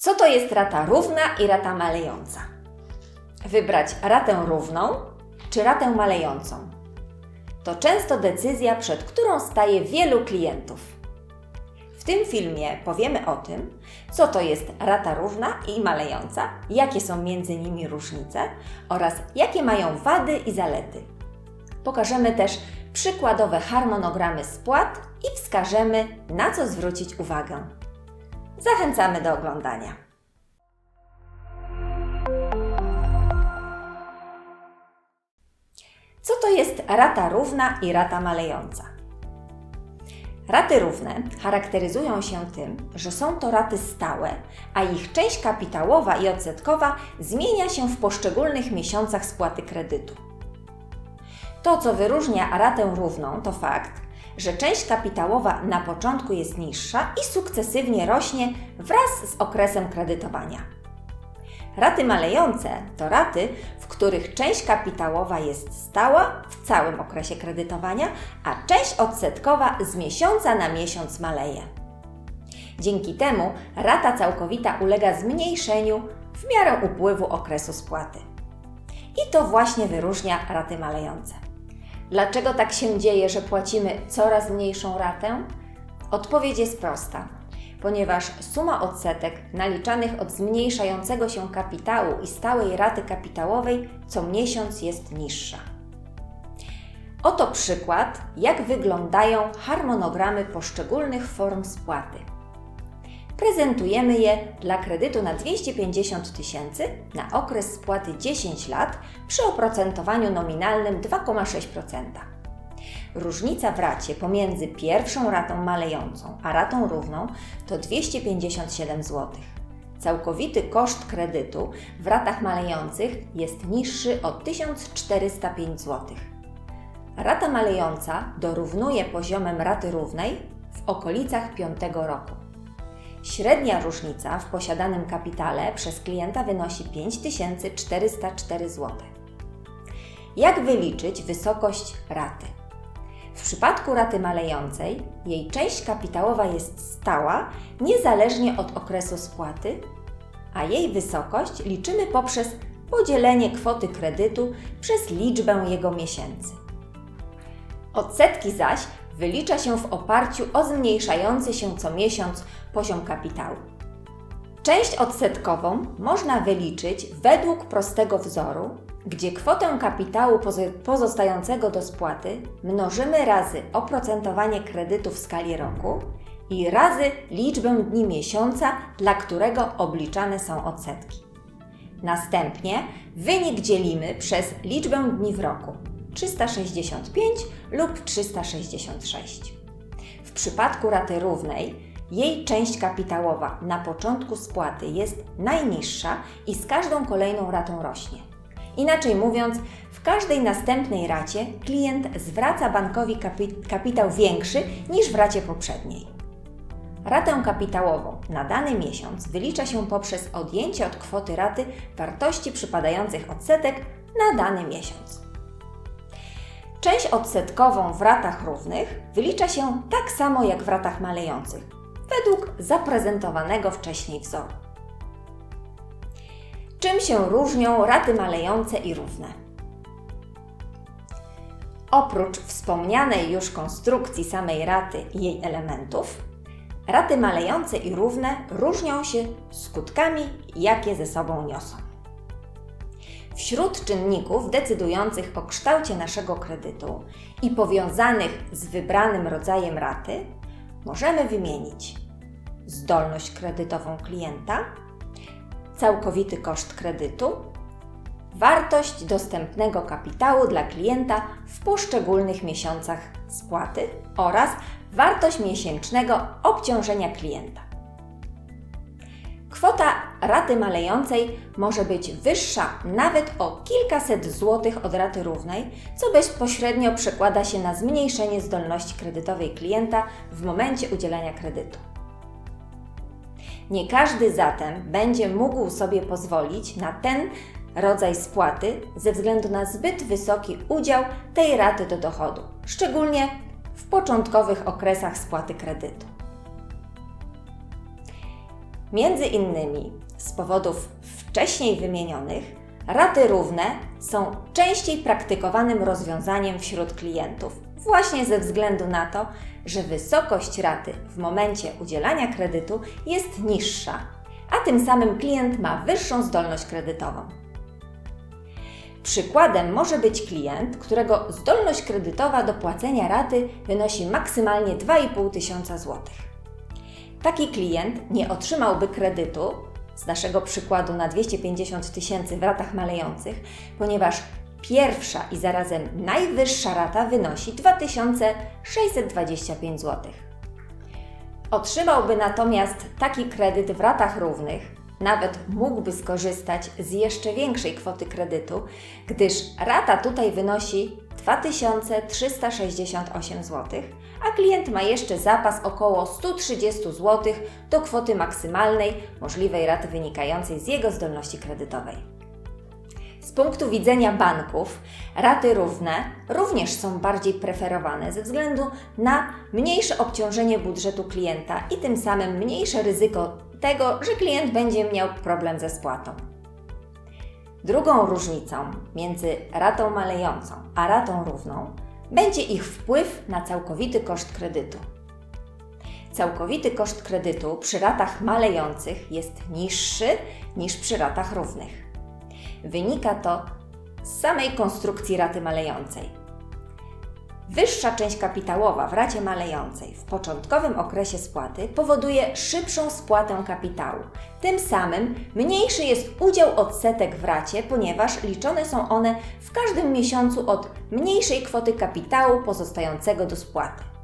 Co to jest rata równa i rata malejąca? Wybrać ratę równą czy ratę malejącą? To często decyzja, przed którą staje wielu klientów. W tym filmie powiemy o tym, co to jest rata równa i malejąca, jakie są między nimi różnice oraz jakie mają wady i zalety. Pokażemy też przykładowe harmonogramy spłat i wskażemy, na co zwrócić uwagę. Zachęcamy do oglądania. Co to jest rata równa i rata malejąca? Raty równe charakteryzują się tym, że są to raty stałe, a ich część kapitałowa i odsetkowa zmienia się w poszczególnych miesiącach spłaty kredytu. To, co wyróżnia ratę równą, to fakt, że część kapitałowa na początku jest niższa i sukcesywnie rośnie wraz z okresem kredytowania. Raty malejące to raty, w których część kapitałowa jest stała w całym okresie kredytowania, a część odsetkowa z miesiąca na miesiąc maleje. Dzięki temu rata całkowita ulega zmniejszeniu w miarę upływu okresu spłaty. I to właśnie wyróżnia raty malejące. Dlaczego tak się dzieje, że płacimy coraz mniejszą ratę? Odpowiedź jest prosta. Ponieważ suma odsetek naliczanych od zmniejszającego się kapitału i stałej raty kapitałowej co miesiąc jest niższa. Oto przykład, jak wyglądają harmonogramy poszczególnych form spłaty. Prezentujemy je dla kredytu na 250 tysięcy na okres spłaty 10 lat przy oprocentowaniu nominalnym 2,6%. Różnica w racie pomiędzy pierwszą ratą malejącą a ratą równą to 257 zł. Całkowity koszt kredytu w ratach malejących jest niższy o 1405 zł. Rata malejąca dorównuje poziomem raty równej w okolicach 5 roku. Średnia różnica w posiadanym kapitale przez klienta wynosi 5404 zł. Jak wyliczyć wysokość raty? W przypadku raty malejącej jej część kapitałowa jest stała niezależnie od okresu spłaty, a jej wysokość liczymy poprzez podzielenie kwoty kredytu przez liczbę jego miesięcy. Odsetki zaś wylicza się w oparciu o zmniejszający się co miesiąc poziom kapitału. Część odsetkową można wyliczyć według prostego wzoru, gdzie kwotę kapitału pozostającego do spłaty mnożymy razy oprocentowanie kredytu w skali roku i razy liczbę dni miesiąca, dla którego obliczane są odsetki. Następnie wynik dzielimy przez liczbę dni w roku 365 lub 366. W przypadku raty równej jej część kapitałowa na początku spłaty jest najniższa i z każdą kolejną ratą rośnie. Inaczej mówiąc, w każdej następnej racie klient zwraca bankowi kapi kapitał większy niż w racie poprzedniej. Ratę kapitałową na dany miesiąc wylicza się poprzez odjęcie od kwoty raty wartości przypadających odsetek na dany miesiąc. Część odsetkową w ratach równych wylicza się tak samo jak w ratach malejących, według zaprezentowanego wcześniej wzoru. Czym się różnią raty malejące i równe? Oprócz wspomnianej już konstrukcji samej raty i jej elementów, raty malejące i równe różnią się skutkami, jakie ze sobą niosą. Wśród czynników decydujących o kształcie naszego kredytu i powiązanych z wybranym rodzajem raty możemy wymienić zdolność kredytową klienta, całkowity koszt kredytu, wartość dostępnego kapitału dla klienta w poszczególnych miesiącach spłaty oraz wartość miesięcznego obciążenia klienta. Kwota raty malejącej może być wyższa nawet o kilkaset złotych od raty równej, co bezpośrednio przekłada się na zmniejszenie zdolności kredytowej klienta w momencie udzielania kredytu. Nie każdy zatem będzie mógł sobie pozwolić na ten rodzaj spłaty ze względu na zbyt wysoki udział tej raty do dochodu, szczególnie w początkowych okresach spłaty kredytu. Między innymi z powodów wcześniej wymienionych, raty równe są częściej praktykowanym rozwiązaniem wśród klientów, właśnie ze względu na to, że wysokość raty w momencie udzielania kredytu jest niższa, a tym samym klient ma wyższą zdolność kredytową. Przykładem może być klient, którego zdolność kredytowa do płacenia raty wynosi maksymalnie 2,5 tysiąca złotych. Taki klient nie otrzymałby kredytu, z naszego przykładu na 250 tysięcy w ratach malejących, ponieważ pierwsza i zarazem najwyższa rata wynosi 2625 zł. Otrzymałby natomiast taki kredyt w ratach równych, nawet mógłby skorzystać z jeszcze większej kwoty kredytu, gdyż rata tutaj wynosi 2368 zł, a klient ma jeszcze zapas około 130 zł do kwoty maksymalnej możliwej raty wynikającej z jego zdolności kredytowej. Z punktu widzenia banków, raty równe również są bardziej preferowane ze względu na mniejsze obciążenie budżetu klienta i tym samym mniejsze ryzyko tego, że klient będzie miał problem ze spłatą. Drugą różnicą między ratą malejącą a ratą równą będzie ich wpływ na całkowity koszt kredytu. Całkowity koszt kredytu przy ratach malejących jest niższy niż przy ratach równych. Wynika to z samej konstrukcji raty malejącej. Wyższa część kapitałowa w racie malejącej w początkowym okresie spłaty powoduje szybszą spłatę kapitału. Tym samym mniejszy jest udział odsetek w racie, ponieważ liczone są one w każdym miesiącu od mniejszej kwoty kapitału pozostającego do spłaty.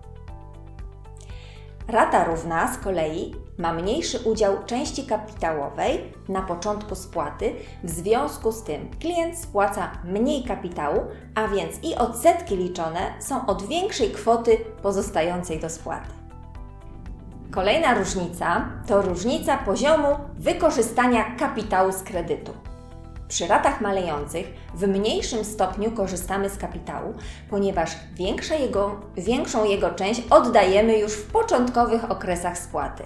Rata równa z kolei ma mniejszy udział części kapitałowej na początku spłaty, w związku z tym klient spłaca mniej kapitału, a więc i odsetki liczone są od większej kwoty pozostającej do spłaty. Kolejna różnica to różnica poziomu wykorzystania kapitału z kredytu. Przy ratach malejących w mniejszym stopniu korzystamy z kapitału, ponieważ jego, większą jego część oddajemy już w początkowych okresach spłaty.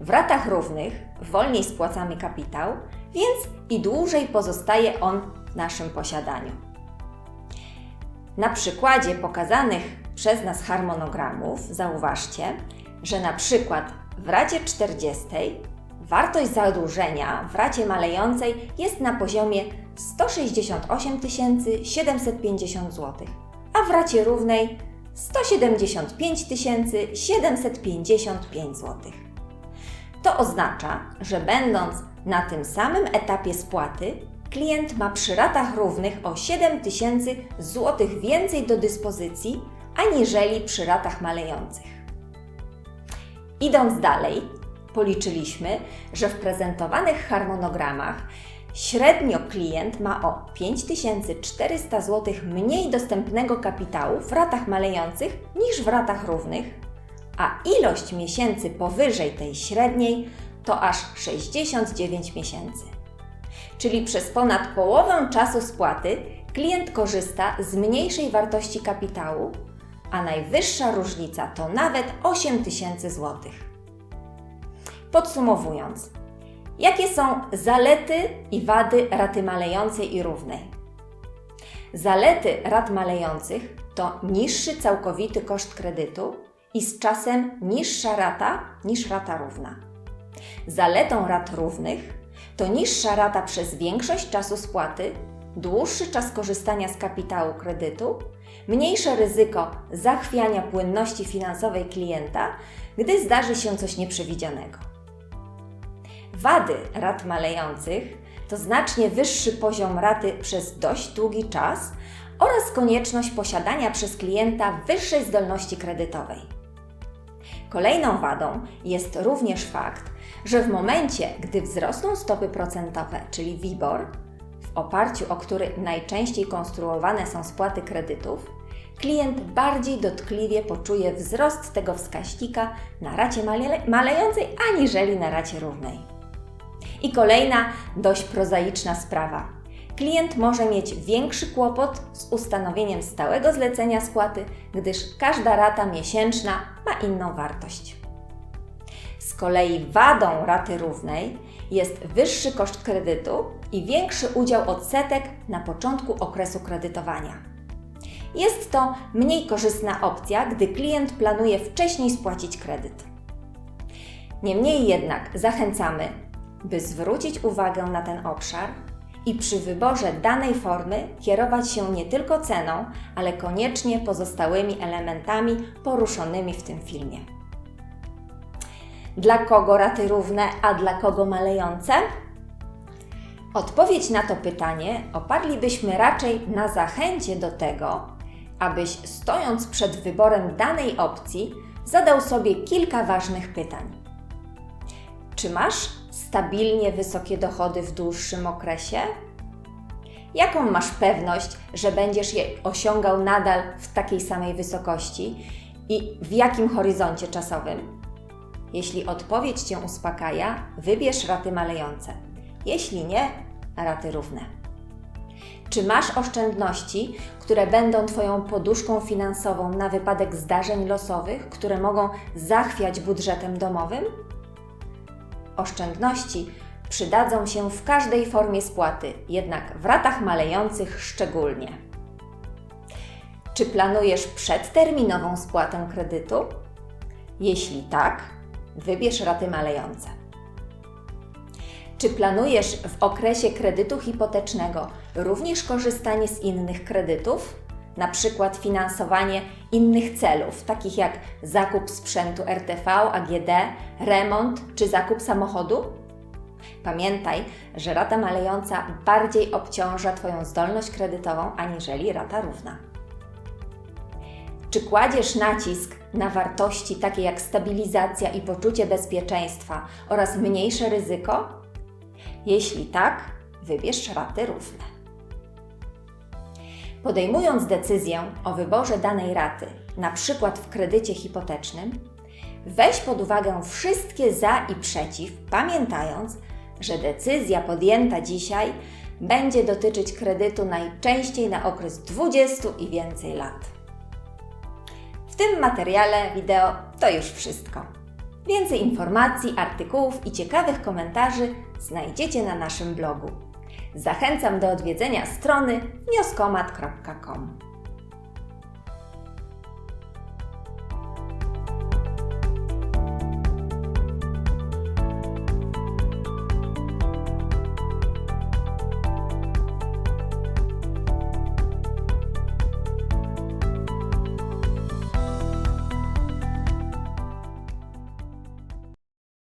W ratach równych wolniej spłacamy kapitał, więc i dłużej pozostaje on w naszym posiadaniu. Na przykładzie pokazanych przez nas harmonogramów zauważcie, że na przykład w racie 40 wartość zadłużenia w racie malejącej jest na poziomie 168 750 zł, a w racie równej 175 755 zł. To oznacza, że będąc na tym samym etapie spłaty, klient ma przy ratach równych o 7000 zł więcej do dyspozycji, aniżeli przy ratach malejących. Idąc dalej, policzyliśmy, że w prezentowanych harmonogramach średnio klient ma o 5400 zł mniej dostępnego kapitału w ratach malejących niż w ratach równych, a ilość miesięcy powyżej tej średniej to aż 69 miesięcy. Czyli przez ponad połowę czasu spłaty klient korzysta z mniejszej wartości kapitału, a najwyższa różnica to nawet 8000 zł. Podsumowując, jakie są zalety i wady raty malejącej i równej? Zalety rat malejących to niższy całkowity koszt kredytu i z czasem niższa rata niż rata równa. Zaletą rat równych to niższa rata przez większość czasu spłaty, dłuższy czas korzystania z kapitału kredytu, mniejsze ryzyko zachwiania płynności finansowej klienta, gdy zdarzy się coś nieprzewidzianego. Wady rat malejących to znacznie wyższy poziom raty przez dość długi czas oraz konieczność posiadania przez klienta wyższej zdolności kredytowej. Kolejną wadą jest również fakt, że w momencie, gdy wzrosną stopy procentowe, czyli WIBOR, w oparciu o który najczęściej konstruowane są spłaty kredytów, klient bardziej dotkliwie poczuje wzrost tego wskaźnika na racie malejącej aniżeli na racie równej. I kolejna dość prozaiczna sprawa. Klient może mieć większy kłopot z ustanowieniem stałego zlecenia spłaty, gdyż każda rata miesięczna ma inną wartość. Z kolei wadą raty równej jest wyższy koszt kredytu i większy udział odsetek na początku okresu kredytowania. Jest to mniej korzystna opcja, gdy klient planuje wcześniej spłacić kredyt. Niemniej jednak zachęcamy, by zwrócić uwagę na ten obszar i przy wyborze danej formy kierować się nie tylko ceną, ale koniecznie pozostałymi elementami poruszonymi w tym filmie. Dla kogo raty równe, a dla kogo malejące? Odpowiedź na to pytanie oparlibyśmy raczej na zachęcie do tego, abyś stojąc przed wyborem danej opcji, zadał sobie kilka ważnych pytań. Czy masz stabilnie wysokie dochody w dłuższym okresie? Jaką masz pewność, że będziesz je osiągał nadal w takiej samej wysokości i w jakim horyzoncie czasowym? Jeśli odpowiedź Cię uspokaja, wybierz raty malejące. Jeśli nie, raty równe. Czy masz oszczędności, które będą Twoją poduszką finansową na wypadek zdarzeń losowych, które mogą zachwiać budżetem domowym? Oszczędności przydadzą się w każdej formie spłaty, jednak w ratach malejących szczególnie. Czy planujesz przedterminową spłatę kredytu? Jeśli tak, wybierz raty malejące. Czy planujesz w okresie kredytu hipotecznego również korzystanie z innych kredytów? Na przykład finansowanie innych celów, takich jak zakup sprzętu RTV, AGD, remont czy zakup samochodu? Pamiętaj, że rata malejąca bardziej obciąża Twoją zdolność kredytową aniżeli rata równa. Czy kładziesz nacisk na wartości takie jak stabilizacja i poczucie bezpieczeństwa oraz mniejsze ryzyko? Jeśli tak, wybierz raty równe. Podejmując decyzję o wyborze danej raty, na przykład w kredycie hipotecznym, weź pod uwagę wszystkie za i przeciw, pamiętając, że decyzja podjęta dzisiaj będzie dotyczyć kredytu najczęściej na okres 20 i więcej lat. W tym materiale wideo to już wszystko. Więcej informacji, artykułów i ciekawych komentarzy znajdziecie na naszym blogu. Zachęcam do odwiedzenia strony wnioskomat.com.